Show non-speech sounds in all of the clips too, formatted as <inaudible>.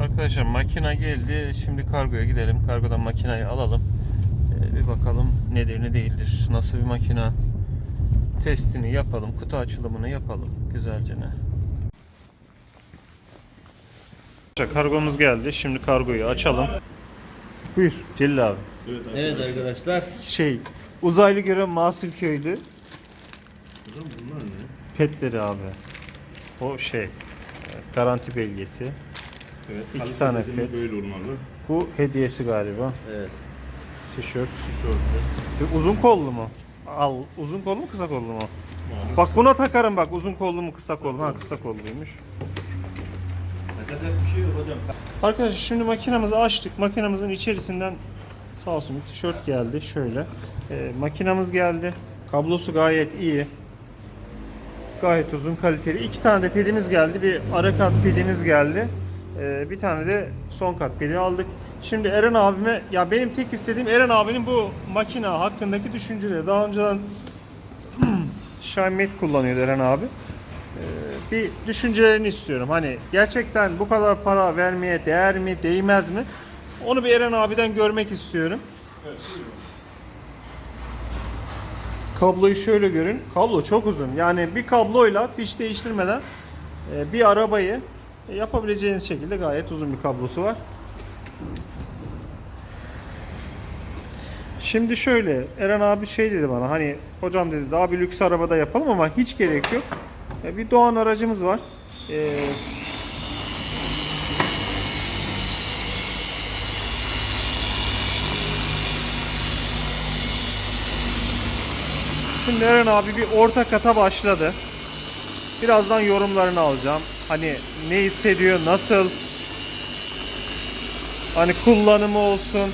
Arkadaşlar makina geldi. Şimdi kargoya gidelim. Kargodan makinayı alalım. Ee, bir bakalım nedir ne değildir. Nasıl bir makina. Testini yapalım. Kutu açılımını yapalım. Güzelce ne. Kargomuz geldi. Şimdi kargoyu açalım. Buyur Celil abi. Evet arkadaşlar. Şey uzaylı gören masum köylü Hocam bunlar ne? petleri abi. O şey garanti belgesi. Evet. İki tane pet. Böyle olmalı. Bu hediyesi galiba. Evet. Tişört. Tişörtü. Uzun kollu mu? Al. Uzun kollu mu kısa kollu mu? Bak buna takarım bak uzun kollu mu kısa kollu mu? Ha kısa kolluymuş. Takacak bir şey yok hocam. Arkadaşlar şimdi makinamızı açtık. Makinamızın içerisinden sağ olsun bir tişört geldi. Şöyle. Ee, makinamız geldi. Kablosu gayet iyi. Gayet uzun kaliteli. İki tane de pedimiz geldi. Bir ara kat pedimiz geldi. Ee, bir tane de son kat pedi aldık. Şimdi Eren abime ya benim tek istediğim Eren abinin bu makina hakkındaki düşünceleri. Daha önceden <clears throat> Xiaomi kullanıyordu Eren abi Ee, bir düşüncelerini istiyorum. Hani gerçekten bu kadar para vermeye değer mi, değmez mi? Onu bir Eren abiden görmek istiyorum. Kabloyu şöyle görün. Kablo çok uzun. Yani bir kabloyla fiş değiştirmeden e, bir arabayı yapabileceğiniz şekilde gayet uzun bir kablosu var. Şimdi şöyle Eren abi şey dedi bana hani hocam dedi daha bir lüks arabada yapalım ama hiç gerek yok. E, Bir Doğan aracımız var. E, Şimdi Eren abi bir orta kata başladı. Birazdan yorumlarını alacağım. Hani ne hissediyor, nasıl? Hani kullanımı olsun.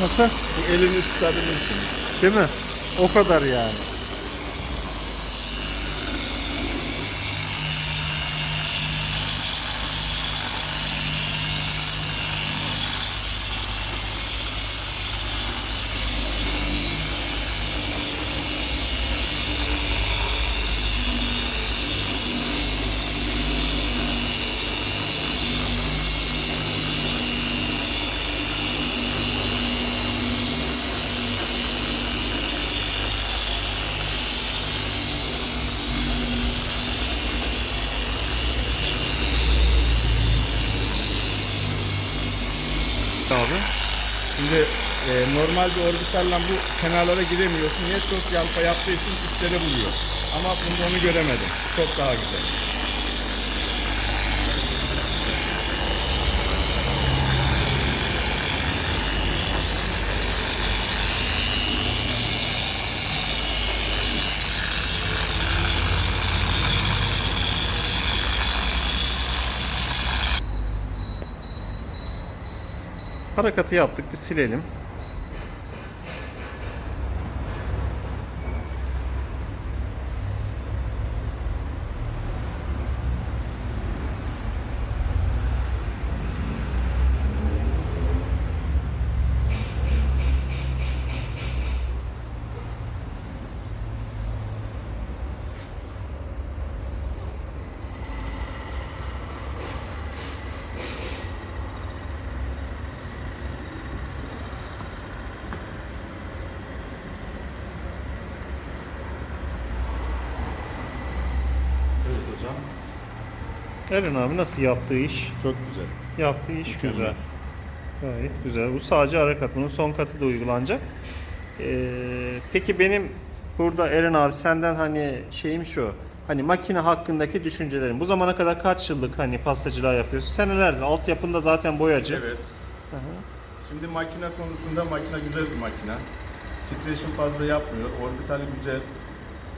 Nasıl? Bu elini tutabilirsin. Değil mi? O kadar yani. Abi. Şimdi e, normal bir orbitalle bu kenarlara giremiyorsun. Niye çok yalpa yaptığı için üstleri buluyor. Ama bunda onu göremedim. Çok daha güzel. Harekatı yaptık. Bir silelim. Evet hocam. Eren abi nasıl yaptığı iş? Çok güzel. Yaptığı iş Mükemmel. güzel. Gayet güzel. Bu sadece ara kat. Bunun son katı da uygulanacak. Ee, peki benim burada Eren abi senden hani şeyim şu. Hani makine hakkındaki düşüncelerim. Bu zamana kadar kaç yıllık hani pastacılığa yapıyorsun? Senelerdir. Altyapında zaten boyacı. Evet. Şimdi makine konusunda makine güzel bir makine. Titreşim fazla yapmıyor. Orbitali güzel.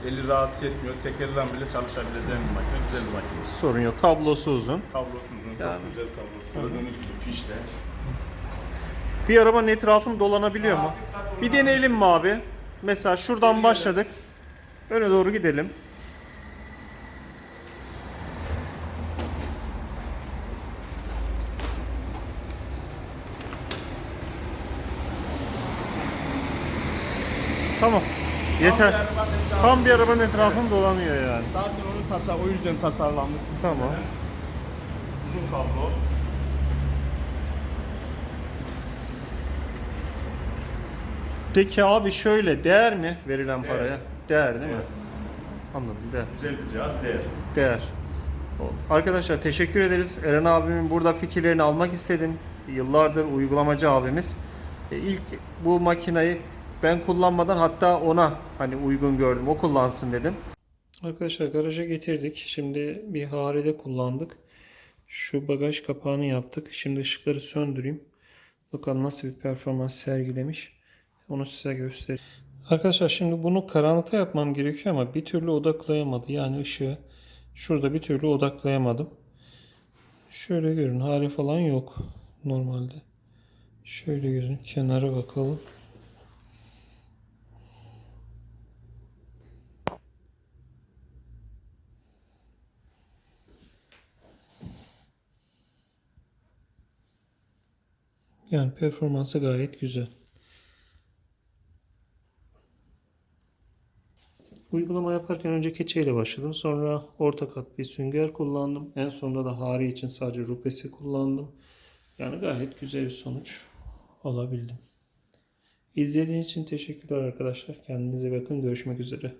Eli rahatsız etmiyor. Tekerden bile çalışabileceğim bir makine. Güzel bir makine. Sorun yok. Kablosu uzun. Kablosu uzun. Çok Yani. güzel kablosu. Gördüğünüz gibi fişle. Bir arabanın etrafını dolanabiliyor mu? Bir deneyelim mi abi? Mesela şuradan başladık. Öne doğru gidelim. Tamam. Yeter. Tam bir arabanın etrafını dolanıyor yani. Zaten onun tasa o yüzden tasarlanmış. Tamam. Uzun kablo. Peki abi şöyle değer mi verilen paraya? Değer değil mi? Anladım değer. Güzel bir cihaz değer. Değer. Arkadaşlar teşekkür ederiz. Eren abimin burada fikirlerini almak istedim. Yıllardır uygulamacı abimiz. E, İlk bu makinayı ben kullanmadan hatta ona hani uygun gördüm. O kullansın dedim. Arkadaşlar garaja getirdik. Şimdi bir haride kullandık. Şu bagaj kapağını yaptık. Şimdi ışıkları söndüreyim. Bakalım nasıl bir performans sergilemiş. Onu size göstereyim. Arkadaşlar şimdi bunu karanlıkta yapmam gerekiyor ama bir türlü odaklayamadı. Yani ışığı şurada bir türlü odaklayamadım. Şöyle görün hare falan yok normalde. Şöyle gözün kenara bakalım. Yani performansı gayet güzel. Uygulama yaparken önce keçeyle başladım. Sonra orta kat bir sünger kullandım. En sonunda da hari için sadece rupesi kullandım. Yani gayet güzel bir sonuç alabildim. İzlediğiniz için teşekkürler arkadaşlar. Kendinize bakın. Görüşmek üzere.